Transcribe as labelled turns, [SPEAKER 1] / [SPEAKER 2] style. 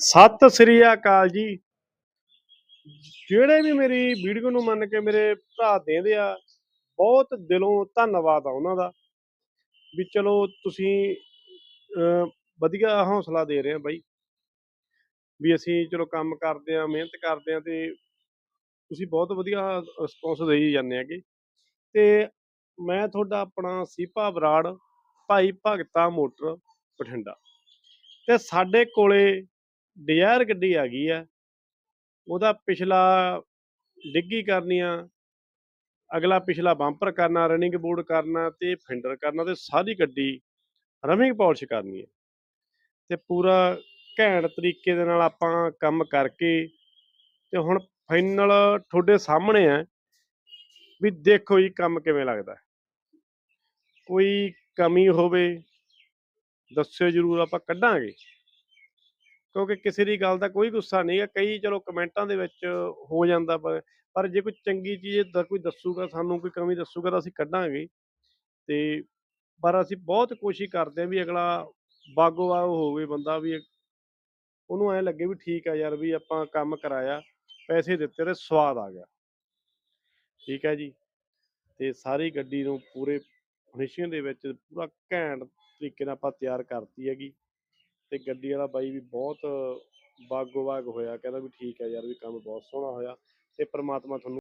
[SPEAKER 1] ਸਤਿ ਸ੍ਰੀ ਅਕਾਲ ਜੀ। ਜਿਹੜੇ ਵੀ ਮੇਰੀ ਵੀਡੀਓ ਨੂੰ ਮੰਨ ਕੇ ਮੇਰੇ ਭਰਾ ਦੇਂਦੇ ਆ, ਬਹੁਤ ਦਿਲੋਂ ਧੰਨਵਾਦ ਆ ਉਹਨਾਂ ਦਾ ਵੀ ਚਲੋ ਤੁਸੀਂ ਵਧੀਆ ਹੌਸਲਾ ਦੇ ਰਹੇ ਆ ਬਾਈ। ਵੀ ਅਸੀਂ ਚਲੋ ਕੰਮ ਕਰਦੇ ਆ, ਮਿਹਨਤ ਕਰਦੇ ਆ ਤੇ ਤੁਸੀਂ ਬਹੁਤ ਵਧੀਆ ਰਿਸਪੌਂਸ ਦੇਈ ਜਾਂਦੇ ਹੈਗੇ। ਤੇ ਮੈਂ ਤੁਹਾਡਾ ਆਪਣਾ ਸੀਪਾ ਬਰਾੜ ਭਾਈ ਭਗਤਾ ਮੋਟਰ, ਬਠਿੰਡਾ। ਤੇ ਸਾਡੇ ਕੋਲੇ ਡਿਜ਼ਾਇਰ ਗੱਡੀ ਆ ਗਈ ਆ, ਉਹਦਾ ਪਿਛਲਾ ਡਿੱਗੀ ਕਰਨੀ ਆ, ਅਗਲਾ ਪਿਛਲਾ ਬੰਪਰ ਕਰਨਾ ਰਨਿੰਗ ਬੋਰਡ ਕਰਨਾ ਤੇ ਫੈਂਡਰ ਕਰਨਾ ਤੇ ਸਾਰੀ ਗੱਡੀ ਰਨਿੰਗ ਪਾਲਿਸ਼ ਕਰਨੀ ਹੈ ਤੇ ਪੂਰਾ ਘੈਂਟ ਤਰੀਕੇ ਦੇ ਨਾਲ ਆਪਾਂ ਕੰਮ ਕਰਕੇ ਤੇ ਹੁਣ ਫਾਈਨਲ ਤੁਹਾਡੇ ਸਾਹਮਣੇ ਹੈ ਵੀ ਦੇਖੋ ਜੀ ਕੰਮ ਕਿਵੇਂ ਲੱਗਦਾ। ਕੋਈ ਕਮੀ ਹੋਵੇ, ਦੱਸਿਓ ਜਰੂਰ ਆਪਾਂ ਕੱਢਾਂਗੇ। ਕਿਉਂਕਿ ਕਿਸੇ ਦੀ ਗੱਲ ਦਾ ਕੋਈ ਗੁੱਸਾ ਨਹੀਂ ਹੈ। ਕਈ ਚਲੋ ਕਮੈਂਟਾਂ ਦੇ ਵਿੱਚ ਹੋ ਜਾਂਦਾ ਪਰ ਜੇ ਕੋਈ ਚੰਗੀ ਚੀਜ਼ ਦਾ ਕੋਈ ਦੱਸੂਗਾ, ਸਾਨੂੰ ਕੋਈ ਕਮੀ ਦੱਸੂਗਾ ਤਾਂ ਅਸੀਂ ਕੱਢਾਂਗੇ। ਤੇ ਪਰ ਅਸੀਂ ਬਹੁਤ ਕੋਸ਼ਿਸ਼ ਕਰਦੇ ਹਾਂ ਵੀ ਅਗਲਾ ਬਾਗੋ ਬਾਗ ਹੋਵੇ ਬੰਦਾ ਵੀ ਉਹਨੂੰ ਐ ਲੱਗੇ ਵੀ ਠੀਕ ਆ ਯਾਰ ਵੀ ਆਪਾਂ ਕੰਮ ਕਰਾਇਆ, ਪੈਸੇ ਦਿੱਤੇ ਤੇ ਸਵਾਦ ਆ ਗਿਆ। ਠੀਕ ਹੈ ਜੀ? ਤੇ ਸਾਰੀ ਗੱਡੀ ਨੂੰ ਪੂਰੇ ਫਿਨਿਸ਼ਿੰਗ ਦੇ ਵਿੱਚ ਪੂਰਾ ਘੈਂਟ ਤਰੀਕੇ ਨਾਲ ਆਪਾਂ ਤਿਆਰ ਕਰਤੀ ਹੈਗੀ। ਤੇ ਗੱਡੀ ਵਾਲਾ ਬਾਈ ਵੀ ਬਹੁਤ ਬਾਗੋ ਬਾਗ ਹੋਇਆ, ਕਹਿੰਦਾ ਵੀ ਠੀਕ ਹੈ ਯਾਰ ਵੀ ਕੰਮ ਬਹੁਤ ਸੋਹਣਾ ਹੋਇਆ ਤੇ ਪ੍ਰਮਾਤਮਾ ਤੁਹਾਨੂੰ